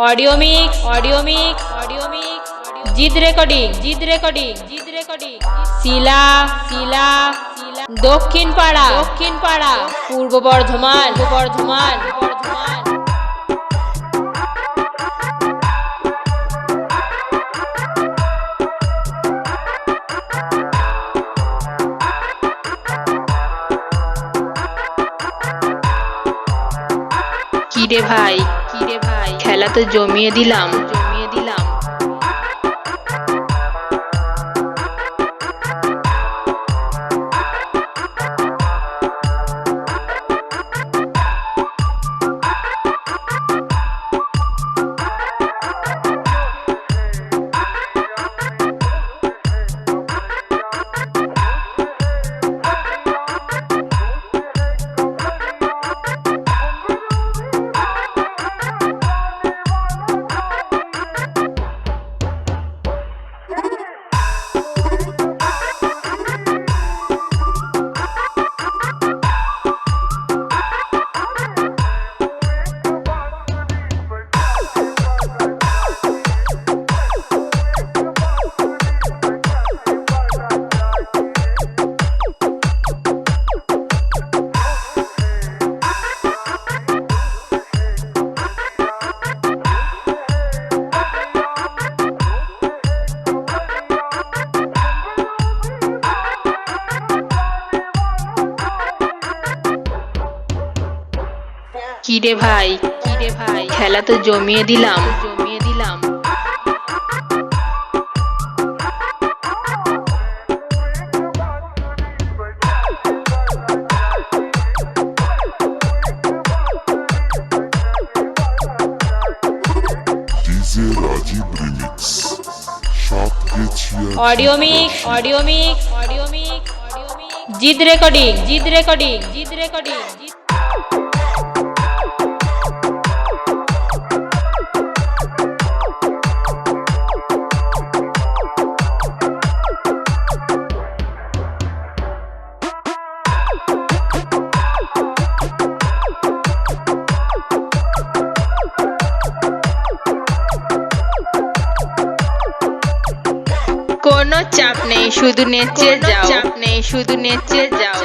Audio mix audio mix audio mix জিদ recording জিদ recording জিদ recording শিলা শিলা দক্ষিণ পাড়া দক্ষিণ পাড়া পূর্ব বর্ধমান পূর্ব বর্ধমান বর্ধমান কিরে ভাই? কিরে তো জমিয়ে দিলাম। কিরে ভাই? কিরে ভাই খেলা তো জমিয়ে দিলাম। জমিয়ে দিলাম audio mix audio mix audio mix audio mix জিদ রেকর্ডিং জিদ রেকর্ডিং জিদ রেকর্ডিং কোনো চাপ নেই শুধু নেচে যাও। চাপ নেই শুধু নেচে যাও।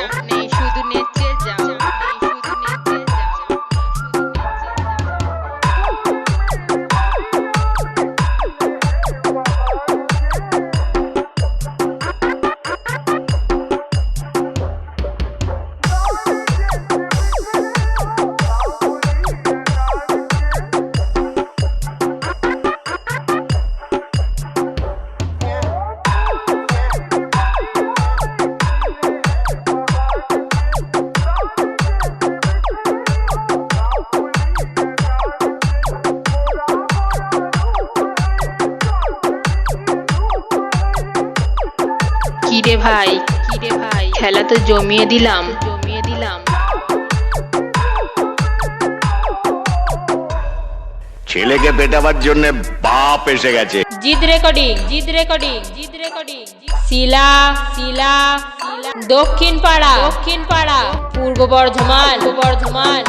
ভাই খেলা তো জমিয়ে দিলাম। জমিয়ে দিলাম ছেলেকে পেটাবার জন্য বাপ এসে গেছে। জিদ রেকর্ডিং জিদ রেকর্ডিং জিদ রেকর্ডিং শিলা শিলা শিলা। দক্ষিণ পাড়া দক্ষিণ পাড়া পূর্ব বর্ধমান পূর্ব বর্ধমান।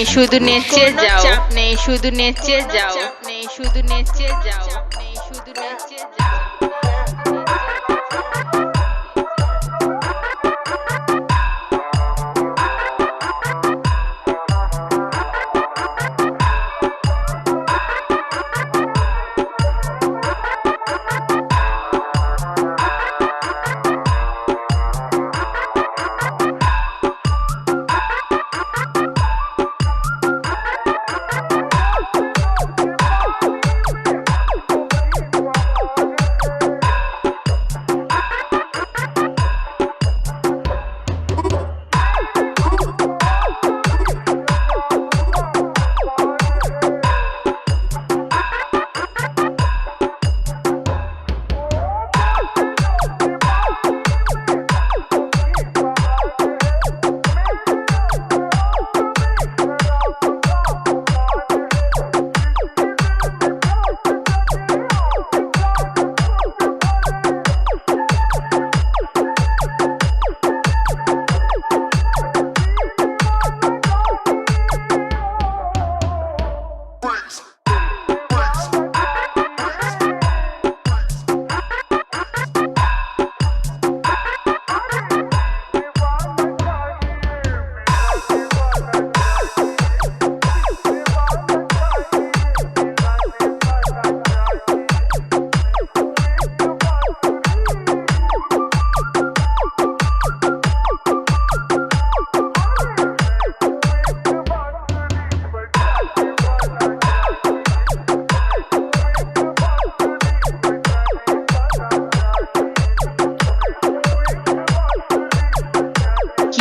নেই শুধু নেচে যাও। চাপ নেই শুধু নেচে যাও। নেই শুধু নেচে যাও।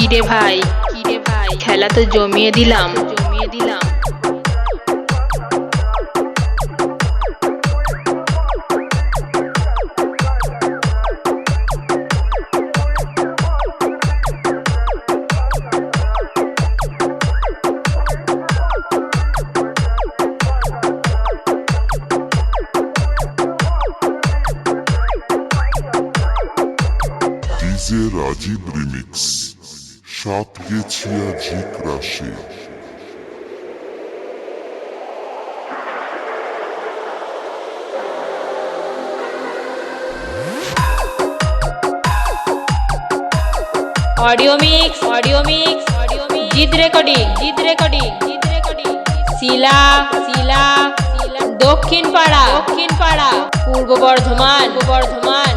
কিরে ভাই? খেলা তো জমিয়ে দিলাম। জমিয়ে দিলাম audio mix audio mix audio mix. জিদ রেকর্ডিং জিদ রেকর্ডিং জিদ রেকর্ডিং। শিলা শিলা দক্ষিণ পাড়া দক্ষিণ পাড়া পূর্ব বর্ধমান পূর্ব বর্ধমান।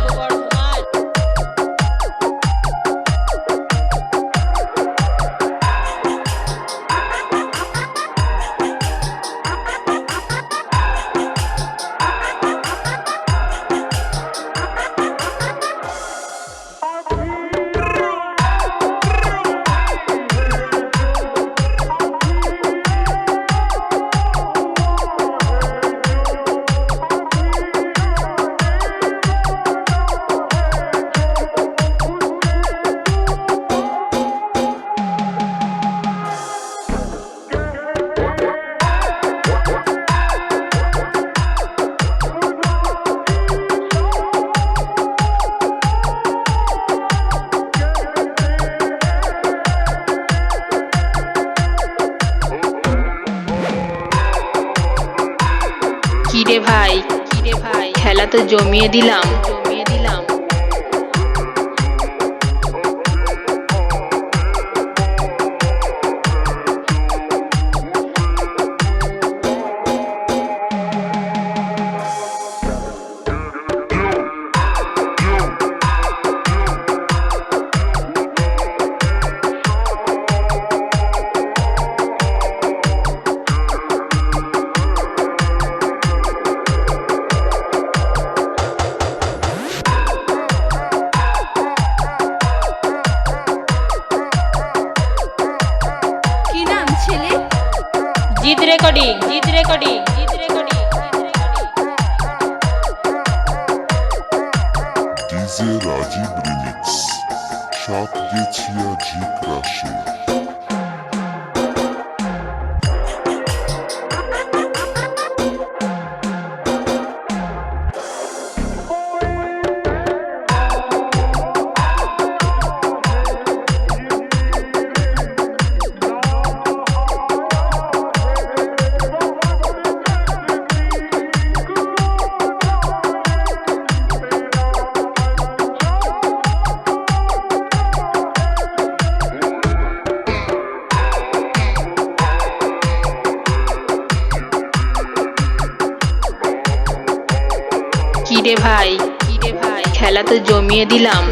জমিয়ে দিলাম। রেকর্ডিং জিদ ভাই খেলা তো জমিয়ে দিলাম।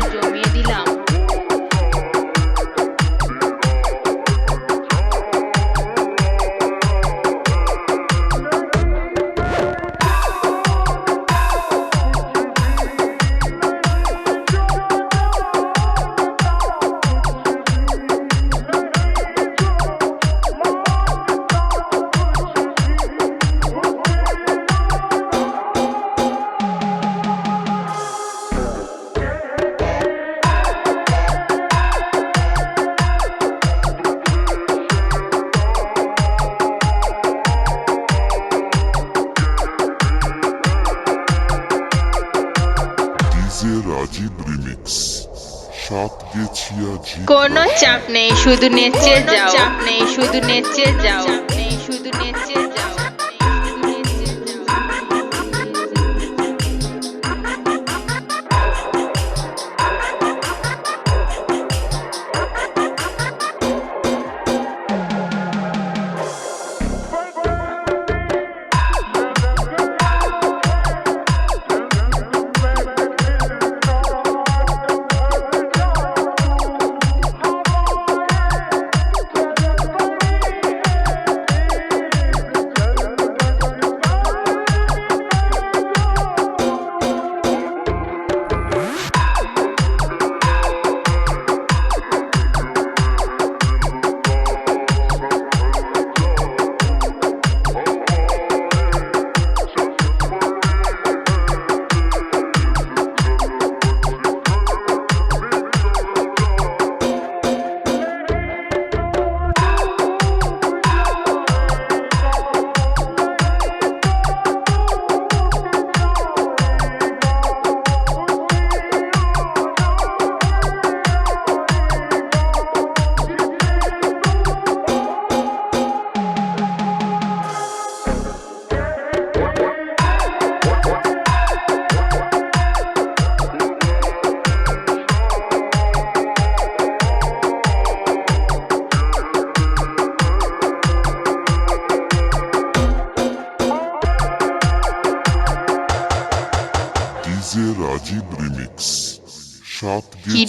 চাপ নেই শুধু নেচে যাও। চাপ নেই শুধু নেচে যাও।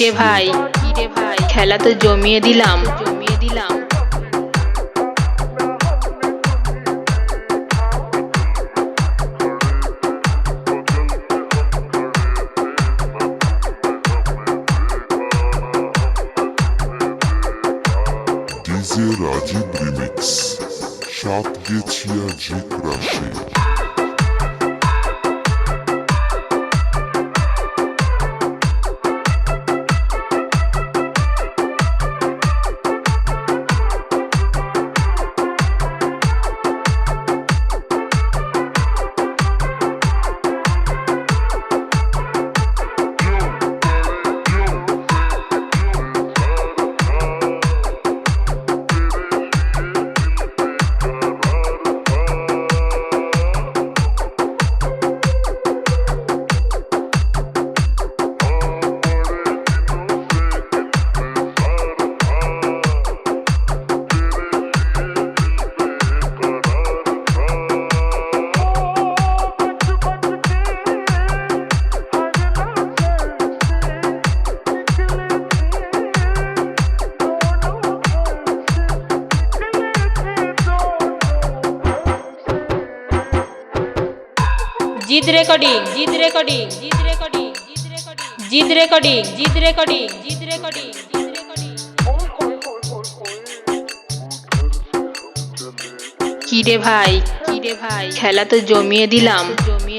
রে ভাই। খেলা তো জমিয়ে দিলাম। জমিয়ে দিলাম রাজীব রিমিক্স। সাত গেছিয়া যে রাশি। জিত রেকর্ডিং জিত রেকর্ডিং জিত রেকর্ডিং জিদ রেকর্ডিং জিদ রেকর্ডিং জিদ রেকর্ডিং কিরে ভাই? কিরে ভাই? খেলা তো জমিয়ে দিলাম। জমিয়ে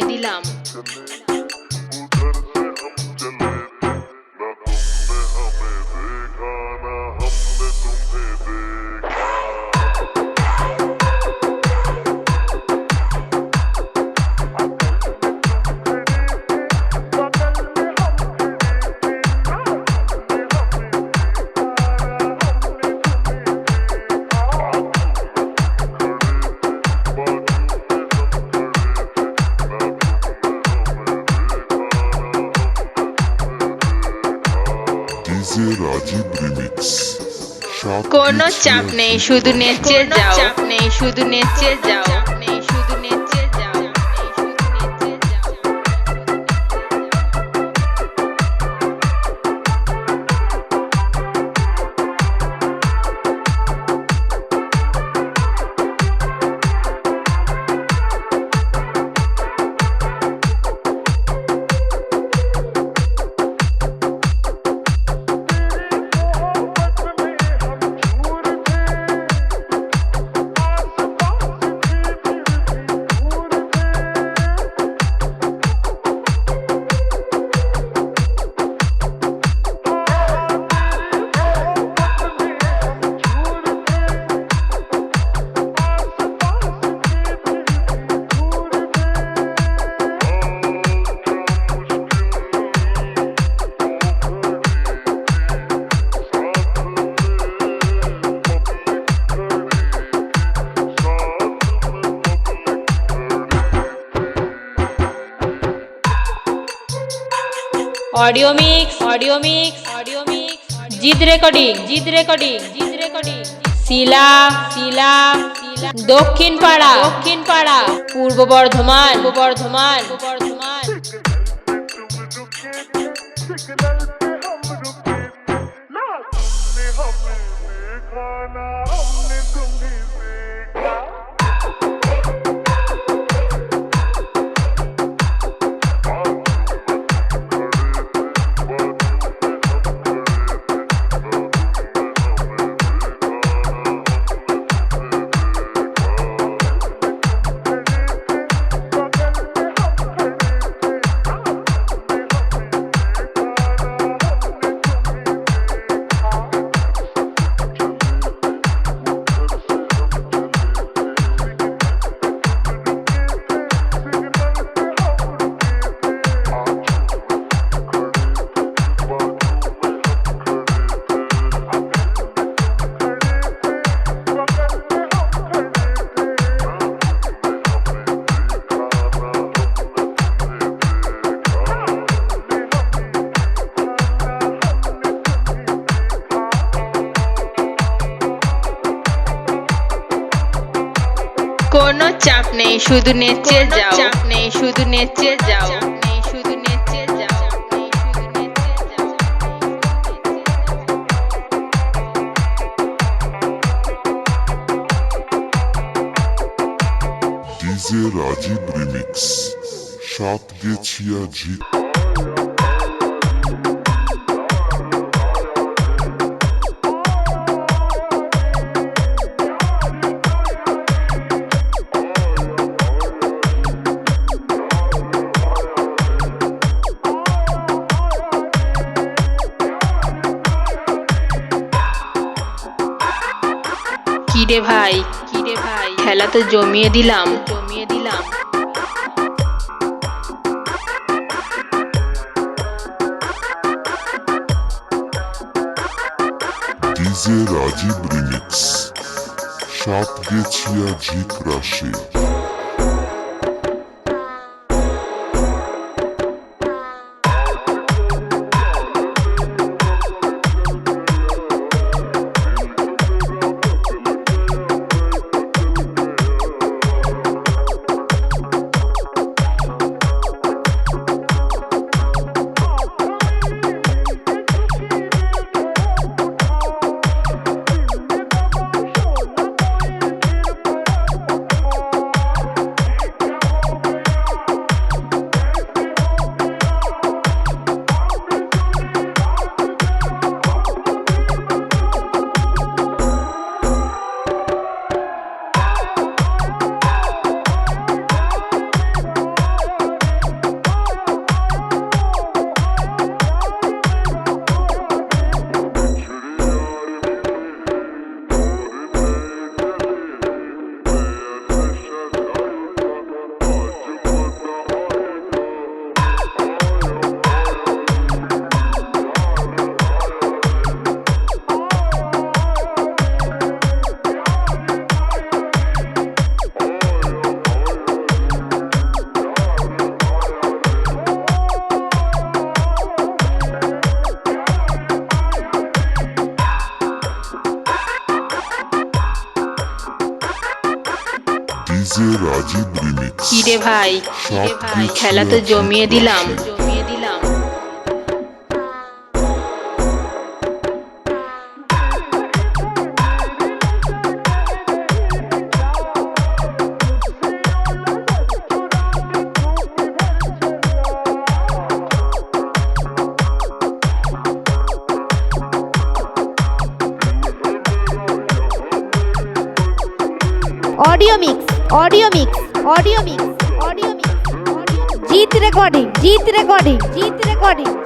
চাপ নেই শুধু। নেচে যাও চাপ নেই শুধু নেচে যাও audio mix audio mix audio mix জিদ রেকর্ডিং জিদ রেকর্ডিং জিদ রেকর্ডিং শিলা শিলা দক্ষিণ পাড়া দক্ষিণ পাড়া পূর্ব বর্ধমান পূর্ব বর্ধমান বর্ধমান কোনো শুধু নেচে যাও। নেই শুধু নেচে যাও। রাজীব রিমিক্স। সাত গেছিয়া জি কিরে ভাই? কিরে ভাই খেলা তো জমিয়ে দিলাম। জমিয়ে দিলাম ডিজে রাজীব রিমিক্স। সাত গেছিয়া ঝিক রাশি রে ভাই খেলা তো জমিয়ে দিলাম। জমিয়ে দিলাম। Audio mix audio mix audio mix recording Jeet recording Jeet recording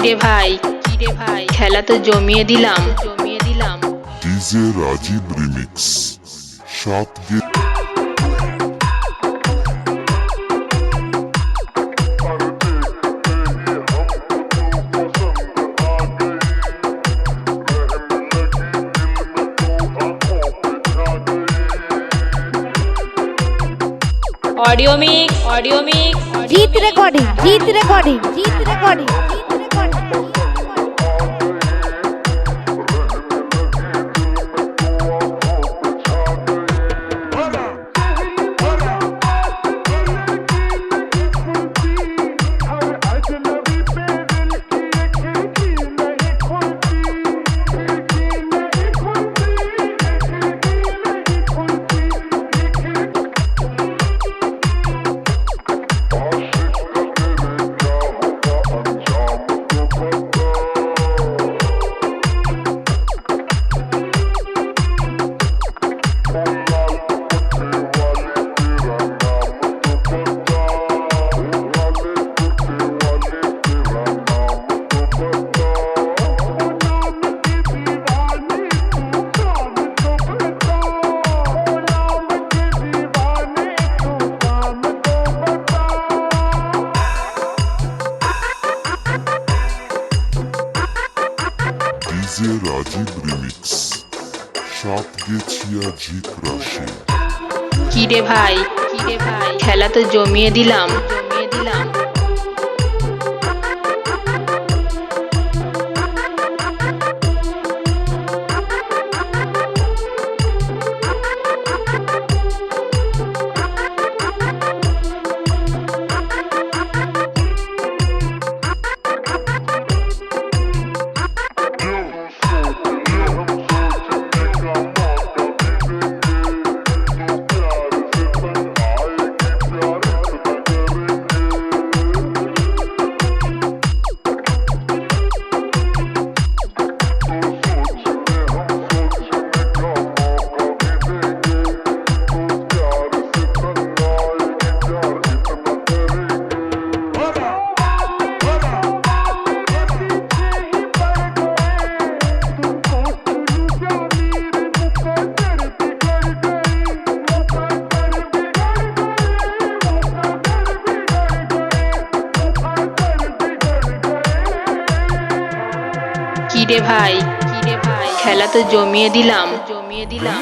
কিরে ভাই কিরে ভাই খেলা তো জমিয়ে দিলাম জমিয়ে দিলাম ডিজে রাজীব রিমিক্স সাত গে audio mix audio mix Jeet recording Jeet recording Jeet recording Jeet recording one. Rajeev remix সাত গেছিয়া ঝিক রাশি। কিরে ভাই? কিরে ভাই খেলা তো জমিয়ে দিলাম জমিয়ে দিলাম। জমিয়ে দিলাম। জমিয়ে দিলাম